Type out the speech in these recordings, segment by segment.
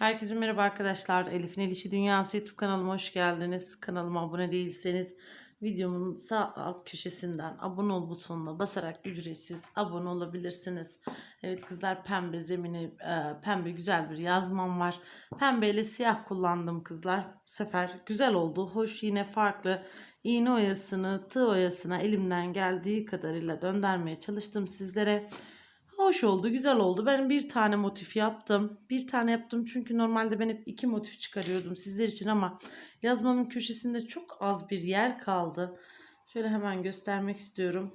Herkese merhaba arkadaşlar. Elif'in El İşi Dünyası YouTube kanalıma hoş geldiniz. Kanalıma abone değilseniz videomun sağ alt köşesinden abone ol butonuna basarak ücretsiz abone olabilirsiniz. Evet kızlar pembe zemini e, pembe güzel bir yazmam var. Pembe ile siyah kullandım kızlar. Bu sefer güzel oldu. Hoş yine farklı iğne oyasını tığ oyasına elimden geldiği kadarıyla döndürmeye çalıştım sizlere. Hoş oldu, güzel oldu. Ben bir tane motif yaptım. Bir tane yaptım çünkü normalde ben hep iki motif çıkarıyordum sizler için ama yazmamın köşesinde çok az bir yer kaldı. Şöyle hemen göstermek istiyorum.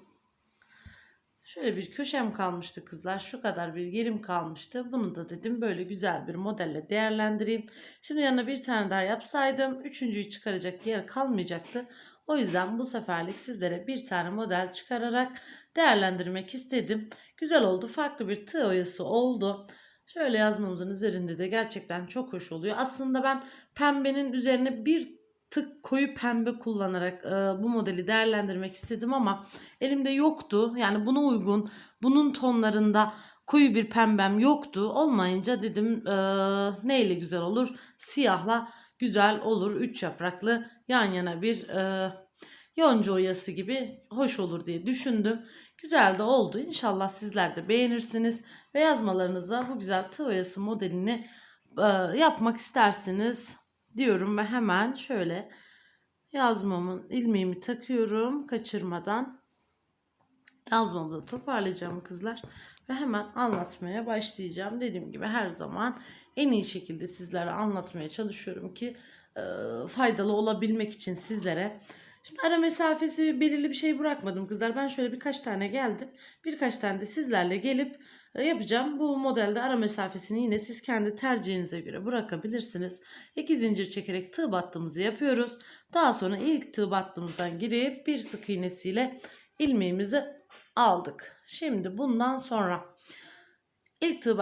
Şöyle bir köşem kalmıştı kızlar. Şu kadar bir yerim kalmıştı. Bunu da dedim böyle güzel bir modelle değerlendireyim. Şimdi yanına bir tane daha yapsaydım üçüncüyü çıkaracak yer kalmayacaktı. O yüzden bu seferlik sizlere bir tane model çıkararak değerlendirmek istedim. Güzel oldu. Farklı bir tığ oyası oldu. Şöyle yazmamızın üzerinde de gerçekten çok hoş oluyor. Aslında ben pembenin üzerine bir tık koyu pembe kullanarak e, bu modeli değerlendirmek istedim ama elimde yoktu. Yani buna uygun, bunun tonlarında koyu bir pembem yoktu. Olmayınca dedim e, neyle güzel olur? Siyahla güzel olur. Üç yapraklı yan yana bir e, yonca oyası gibi hoş olur diye düşündüm. Güzel de oldu. İnşallah sizler de beğenirsiniz ve yazmalarınıza bu güzel tığ oyası modelini e, yapmak istersiniz diyorum ve hemen şöyle yazmamın ilmeğimi takıyorum kaçırmadan yazmamı da toparlayacağım kızlar ve hemen anlatmaya başlayacağım. Dediğim gibi her zaman en iyi şekilde sizlere anlatmaya çalışıyorum ki e, faydalı olabilmek için sizlere. Şimdi ara mesafesi belirli bir şey bırakmadım kızlar. Ben şöyle birkaç tane geldim. Birkaç tane de sizlerle gelip e, yapacağım. Bu modelde ara mesafesini yine siz kendi tercihinize göre bırakabilirsiniz. İki zincir çekerek tığ battığımızı yapıyoruz. Daha sonra ilk tığ battığımızdan girip bir sık iğnesiyle ilmeğimizi aldık. Şimdi bundan sonra ilk tığ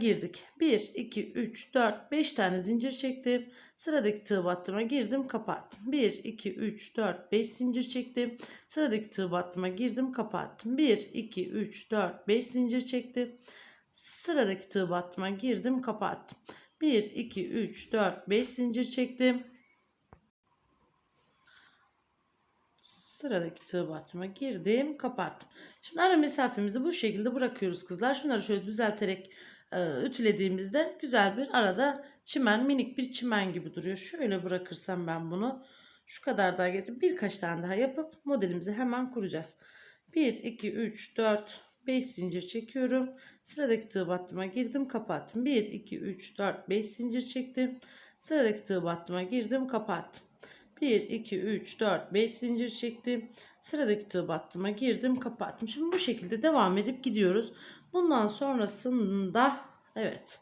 girdik. 1, 2, 3, 4, 5 tane zincir çektim. Sıradaki tığ battıma girdim kapattım. 1, 2, 3, 4, 5 zincir çektim. Sıradaki tığ battıma girdim kapattım. 1, 2, 3, 4, 5 zincir çektim. Sıradaki tığ battıma girdim kapattım. 1, 2, 3, 4, 5 zincir çektim. Sıradaki tığ battıma girdim kapattım. Şimdi ara mesafemizi bu şekilde bırakıyoruz kızlar. Şunları şöyle düzelterek e, ütülediğimizde güzel bir arada çimen minik bir çimen gibi duruyor. Şöyle bırakırsam ben bunu şu kadar daha getirip birkaç tane daha yapıp modelimizi hemen kuracağız. 1, 2, 3, 4, 5 zincir çekiyorum. Sıradaki tığ battıma girdim kapattım. 1, 2, 3, 4, 5 zincir çektim. Sıradaki tığ battıma girdim kapattım. 1, 2, 3, 4, 5 zincir çektim. Sıradaki tığ battıma girdim kapattım. Şimdi bu şekilde devam edip gidiyoruz. Bundan sonrasında evet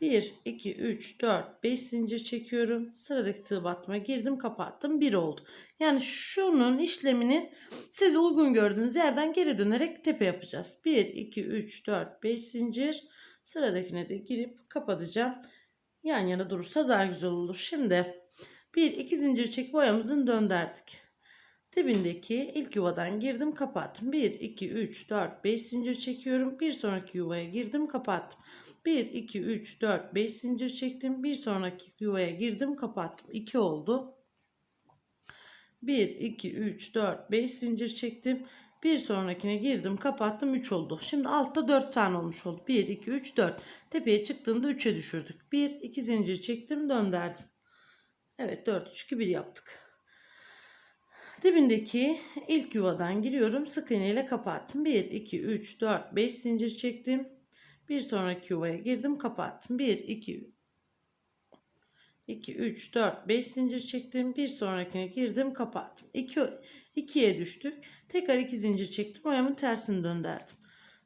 1, 2, 3, 4, 5 zincir çekiyorum. Sıradaki tığ battıma girdim kapattım. 1 oldu. Yani şunun işlemini size uygun gördüğünüz yerden geri dönerek tepe yapacağız. 1, 2, 3, 4, 5 zincir. Sıradakine de girip kapatacağım. Yan yana durursa daha güzel olur. Şimdi 1 2 zincir çekip boyamızın döndürdük. Dibindeki ilk yuvadan girdim kapattım. 1 2 3 4 5 zincir çekiyorum. Bir sonraki yuvaya girdim kapattım. 1 2 3 4 5 zincir çektim. Bir sonraki yuvaya girdim kapattım. 2 oldu. 1 2 3 4 5 zincir çektim. Bir sonrakine girdim kapattım 3 oldu. Şimdi altta 4 tane olmuş oldu. 1 2 3 4. Tepeye çıktığımda 3'e düşürdük. 1 2 zincir çektim döndürdüm. Evet 4 3 2 1 yaptık. Dibindeki ilk yuvadan giriyorum. Sık iğne ile kapattım. 1 2 3 4 5 zincir çektim. Bir sonraki yuvaya girdim, kapattım. 1 2 2 3 4 5 zincir çektim. Bir sonrakine girdim, kapattım. 2 2'ye düştük. Tekrar 2 zincir çektim. Oyamın tersini döndürdüm.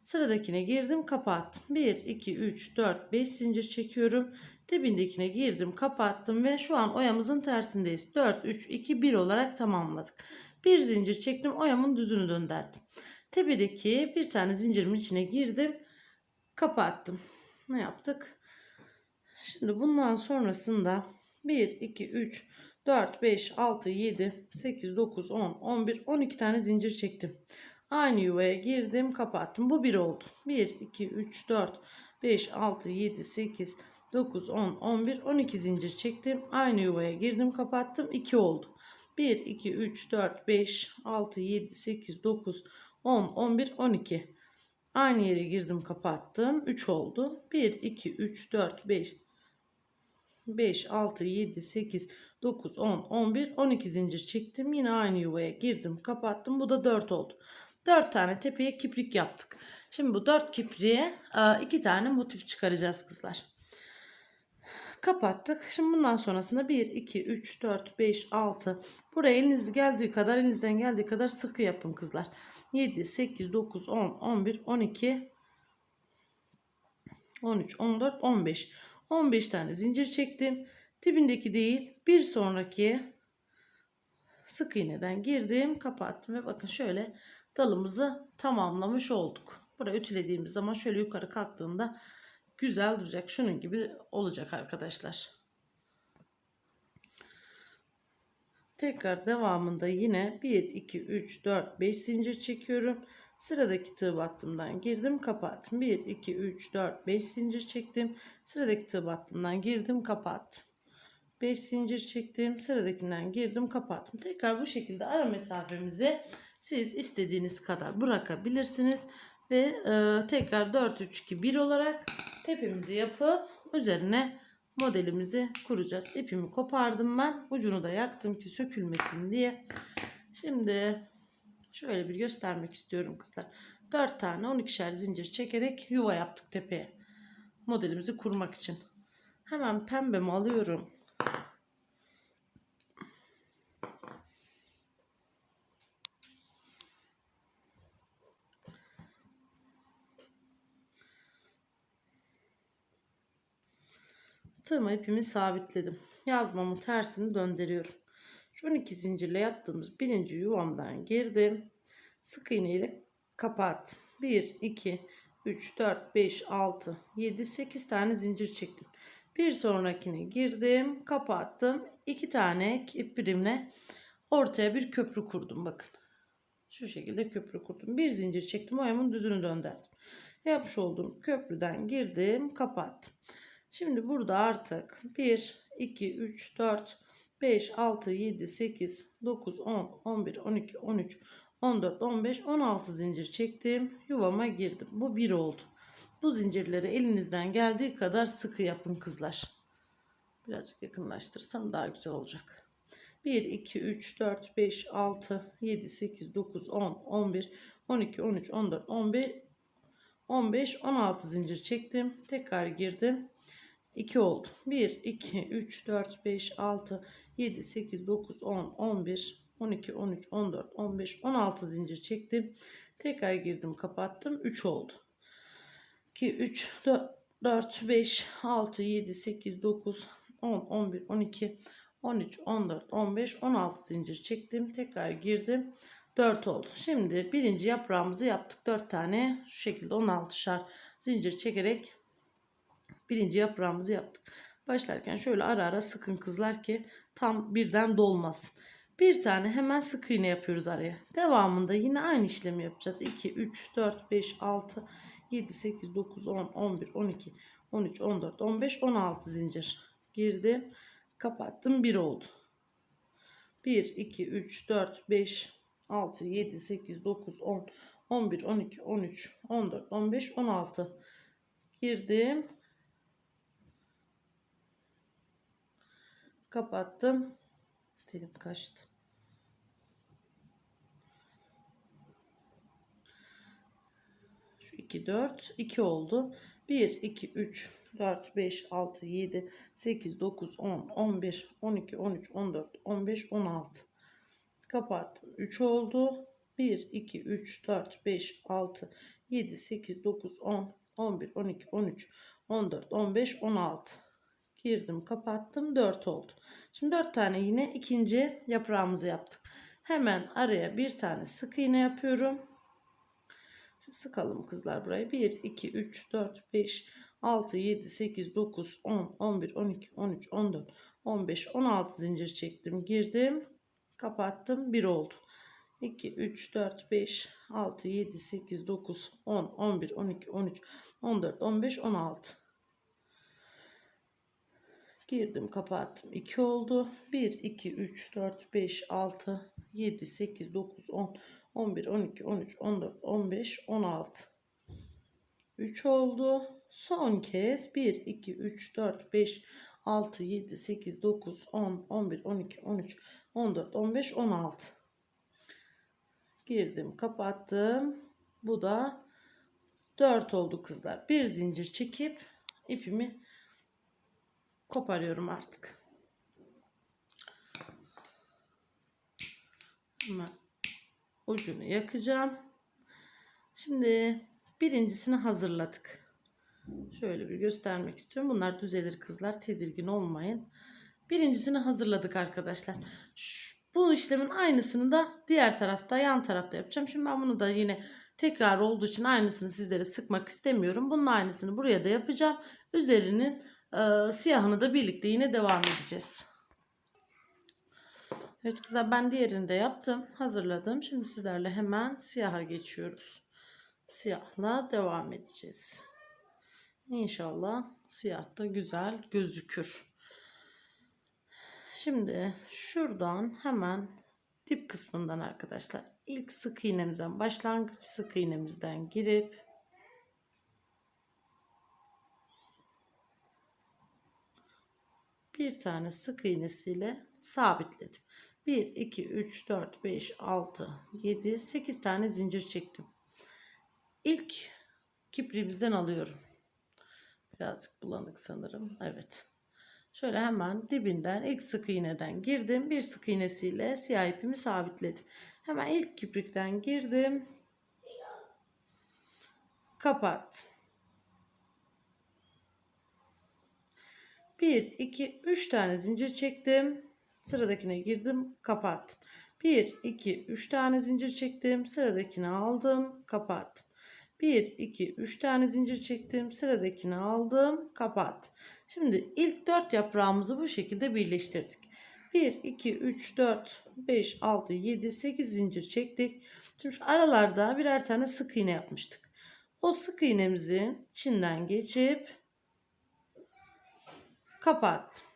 Sıradakine girdim, kapattım. 1 2 3 4 5 zincir çekiyorum. Dibindekine girdim kapattım ve şu an oyamızın tersindeyiz. 4, 3, 2, 1 olarak tamamladık. Bir zincir çektim oyamın düzünü döndürdüm. Tepedeki bir tane zincirimin içine girdim. Kapattım. Ne yaptık? Şimdi bundan sonrasında 1, 2, 3, 4, 5, 6, 7, 8, 9, 10, 11, 12 tane zincir çektim. Aynı yuvaya girdim kapattım. Bu bir oldu. 1, 2, 3, 4, 5, 6, 7, 8, 9, 10, 11, 12 zincir çektim. Aynı yuvaya girdim kapattım. 2 oldu. 1, 2, 3, 4, 5, 6, 7, 8, 9, 10, 11, 12. Aynı yere girdim kapattım. 3 oldu. 1, 2, 3, 4, 5, 5, 6, 7, 8, 9, 10, 11, 12 zincir çektim. Yine aynı yuvaya girdim kapattım. Bu da 4 oldu. 4 tane tepeye kiprik yaptık. Şimdi bu 4 kipriğe 2 tane motif çıkaracağız kızlar. Kapattık. Şimdi bundan sonrasında 1, 2, 3, 4, 5, 6. Buraya eliniz geldiği kadar elinizden geldiği kadar sıkı yapın kızlar. 7, 8, 9, 10, 11, 12, 13, 14, 15. 15 tane zincir çektim. Dibindeki değil bir sonraki sık iğneden girdim kapattım ve bakın şöyle dalımızı tamamlamış olduk. Buraya ütülediğimiz zaman şöyle yukarı kalktığında güzel duracak. Şunun gibi olacak arkadaşlar. Tekrar devamında yine 1, 2, 3, 4, 5 zincir çekiyorum. Sıradaki tığ battımdan girdim kapattım. 1, 2, 3, 4, 5 zincir çektim. Sıradaki tığ battımdan girdim kapattım. 5 zincir çektim. Sıradakinden girdim kapattım. Tekrar bu şekilde ara mesafemizi siz istediğiniz kadar bırakabilirsiniz. Ve e, tekrar 4, 3, 2, 1 olarak tepemizi yapıp üzerine modelimizi kuracağız. İpimi kopardım ben. Ucunu da yaktım ki sökülmesin diye. Şimdi şöyle bir göstermek istiyorum kızlar. 4 tane 12'şer zincir çekerek yuva yaptık tepeye. Modelimizi kurmak için. Hemen pembemi alıyorum. Tığıma ipimi sabitledim. Yazmamın tersini döndürüyorum. Şu 12 zincirle yaptığımız birinci yuvamdan girdim. Sık iğne ile kapattım. 1, 2, 3, 4, 5, 6, 7, 8 tane zincir çektim. Bir sonrakine girdim, kapattım. 2 tane ipimle ortaya bir köprü kurdum bakın. Şu şekilde köprü kurdum. Bir zincir çektim, oyamın düzünü döndürdüm. Yapmış olduğum köprüden girdim, kapattım. Şimdi burada artık 1, 2, 3, 4, 5, 6, 7, 8, 9, 10, 11, 12, 13, 14, 15, 16 zincir çektim. Yuvama girdim. Bu 1 oldu. Bu zincirleri elinizden geldiği kadar sıkı yapın kızlar. Birazcık yakınlaştırsam daha güzel olacak. 1, 2, 3, 4, 5, 6, 7, 8, 9, 10, 11, 12, 13, 14, 15, 15, 16 zincir çektim. Tekrar girdim. 2 oldu. 1, 2, 3, 4, 5, 6, 7, 8, 9, 10, 11, 12, 13, 14, 15, 16 zincir çektim. Tekrar girdim kapattım. 3 oldu. 2, 3, 4, 4, 5, 6, 7, 8, 9, 10, 11, 12, 13, 14, 15, 16 zincir çektim. Tekrar girdim. 4 oldu. Şimdi birinci yaprağımızı yaptık. 4 tane şu şekilde 16'şar zincir çekerek birinci yaprağımızı yaptık. Başlarken şöyle ara ara sıkın kızlar ki tam birden dolmasın. Bir tane hemen sık iğne yapıyoruz araya. Devamında yine aynı işlemi yapacağız. 2, 3, 4, 5, 6, 7, 8, 9, 10, 11, 12, 13, 14, 15, 16 zincir. Girdim. Kapattım. 1 oldu. 1, 2, 3, 4, 5, 6, 7, 8, 9, 10, 11, 12, 13, 14, 15, 16. Girdim. Kapattım. Telim kaçtı. Şu 2 4 2 oldu. 1 2 3 4 5 6 7 8 9 10 11 12 13 14 15 16 kapattım 3 oldu 1 2 3 4 5 6 7 8 9 10 11 12 13 14 15 16 girdim kapattım 4 oldu. Şimdi 4 tane yine ikinci yaprağımızı yaptık. Hemen araya bir tane sık iğne yapıyorum. Sıkalım kızlar burayı. 1 2 3 4 5 6 7 8 9 10 11 12 13 14 15 16 zincir çektim girdim. Kapattım 1 oldu. 2 3 4 5 6 7 8 9 10 11 12 13 14 15 16 Girdim kapattım. 2 oldu. 1, 2, 3, 4, 5, 6, 7, 8, 9, 10, 11, 12, 13, 14, 15, 16. 3 oldu. Son kez 1, 2, 3, 4, 5, 6, 7, 8, 9, 10, 11, 12, 13, 14, 15, 16. Girdim kapattım. Bu da 4 oldu kızlar. Bir zincir çekip ipimi koparıyorum artık. Hemen ucunu yakacağım. Şimdi birincisini hazırladık. Şöyle bir göstermek istiyorum. Bunlar düzelir kızlar. Tedirgin olmayın. Birincisini hazırladık arkadaşlar. Şu- bu işlemin aynısını da diğer tarafta yan tarafta yapacağım. Şimdi ben bunu da yine tekrar olduğu için aynısını sizlere sıkmak istemiyorum. Bunun aynısını buraya da yapacağım. Üzerinin e, siyahını da birlikte yine devam edeceğiz. Evet kızlar ben diğerini de yaptım. Hazırladım. Şimdi sizlerle hemen siyaha geçiyoruz. Siyahla devam edeceğiz. İnşallah siyah da güzel gözükür. Şimdi şuradan hemen dip kısmından arkadaşlar ilk sık iğnemizden başlangıç sık iğnemizden girip bir tane sık iğnesiyle sabitledim. 1 2 3 4 5 6 7 8 tane zincir çektim. İlk kipriğimizden alıyorum. Birazcık bulanık sanırım. Evet. Şöyle hemen dibinden ilk sık iğneden girdim. Bir sık iğnesiyle siyah ipimi sabitledim. Hemen ilk kiprikten girdim. Kapattım. 1, 2, 3 tane zincir çektim. Sıradakine girdim. Kapattım. 1, 2, 3 tane zincir çektim. Sıradakini aldım. Kapattım. 1, 2, 3 tane zincir çektim. Sıradakini aldım. Kapattım. Şimdi ilk 4 yaprağımızı bu şekilde birleştirdik. 1, 2, 3, 4, 5, 6, 7, 8 zincir çektik. Şimdi şu aralarda birer tane sık iğne yapmıştık. O sık iğnemizin içinden geçip kapattım.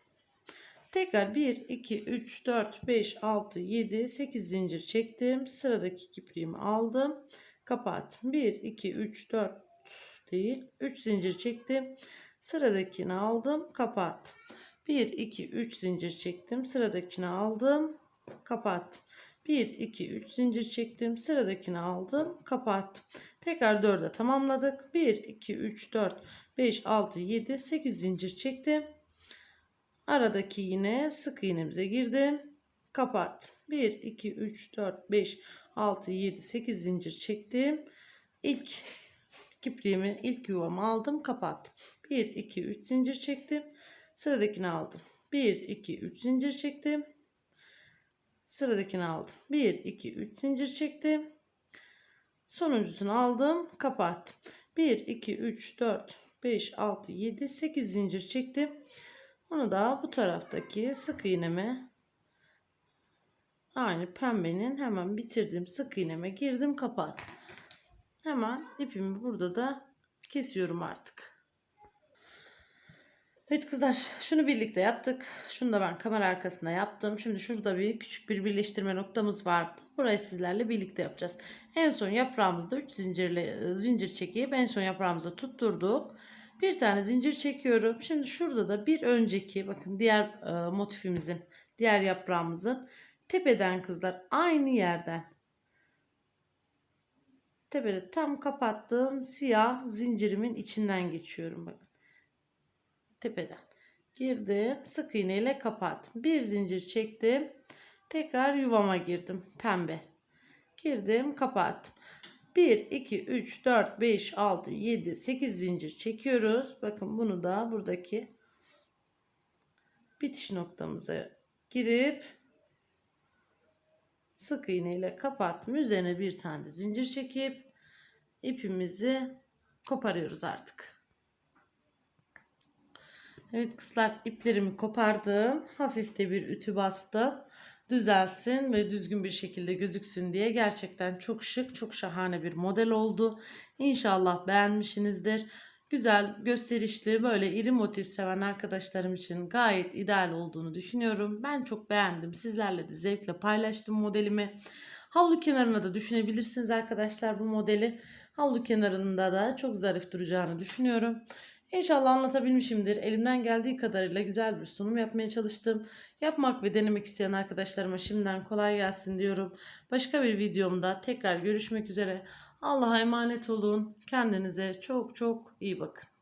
Tekrar 1, 2, 3, 4, 5, 6, 7, 8 zincir çektim. Sıradaki kipriğimi aldım. Kapattım. 1, 2, 3, 4 değil. 3 zincir çektim. Sıradakini aldım. Kapattım. 1, 2, 3 zincir çektim. Sıradakini aldım. Kapattım. 1, 2, 3 zincir çektim. Sıradakini aldım. Kapattım. Tekrar 4'e tamamladık. 1, 2, 3, 4, 5, 6, 7, 8 zincir çektim. Aradaki yine sık iğnemize girdim. Kapattım. 1, 2, 3, 4, 5, 6, 7, 8 zincir çektim. İlk kipriğimi, ilk yuvamı aldım. Kapattım. 1, 2, 3 zincir çektim. Sıradakini aldım. 1, 2, 3 zincir çektim. Sıradakini aldım. 1, 2, 3 zincir çektim. Sonuncusunu aldım. Kapattım. 1, 2, 3, 4, 5, 6, 7, 8 zincir çektim. Onu da bu taraftaki sık iğneme aynı pembenin hemen bitirdiğim sık iğneme girdim kapattım. Hemen ipimi burada da kesiyorum artık. Evet kızlar şunu birlikte yaptık. Şunu da ben kamera arkasında yaptım. Şimdi şurada bir küçük bir birleştirme noktamız vardı. Burayı sizlerle birlikte yapacağız. En son yaprağımızda 3 zincirle zincir çekip en son yaprağımıza tutturduk. Bir tane zincir çekiyorum. Şimdi şurada da bir önceki bakın diğer e, motifimizin diğer yaprağımızın tepeden kızlar aynı yerden tepede tam kapattığım siyah zincirimin içinden geçiyorum bakın. Tepeden girdim sık iğne ile kapattım. Bir zincir çektim. Tekrar yuvama girdim pembe. Girdim kapattım. 1, 2, 3, 4, 5, 6, 7, 8 zincir çekiyoruz. Bakın bunu da buradaki bitiş noktamıza girip sık iğne ile kapattım. Üzerine bir tane de zincir çekip ipimizi koparıyoruz artık. Evet kızlar iplerimi kopardım. Hafif de bir ütü bastım. Düzelsin ve düzgün bir şekilde gözüksün diye gerçekten çok şık, çok şahane bir model oldu. İnşallah beğenmişsinizdir. güzel, gösterişli, böyle iri motif seven arkadaşlarım için gayet ideal olduğunu düşünüyorum. Ben çok beğendim. Sizlerle de zevkle paylaştım modelimi. Havlu kenarına da düşünebilirsiniz arkadaşlar bu modeli. Havlu kenarında da çok zarif duracağını düşünüyorum. İnşallah anlatabilmişimdir. Elimden geldiği kadarıyla güzel bir sunum yapmaya çalıştım. Yapmak ve denemek isteyen arkadaşlarıma şimdiden kolay gelsin diyorum. Başka bir videomda tekrar görüşmek üzere. Allah'a emanet olun. Kendinize çok çok iyi bakın.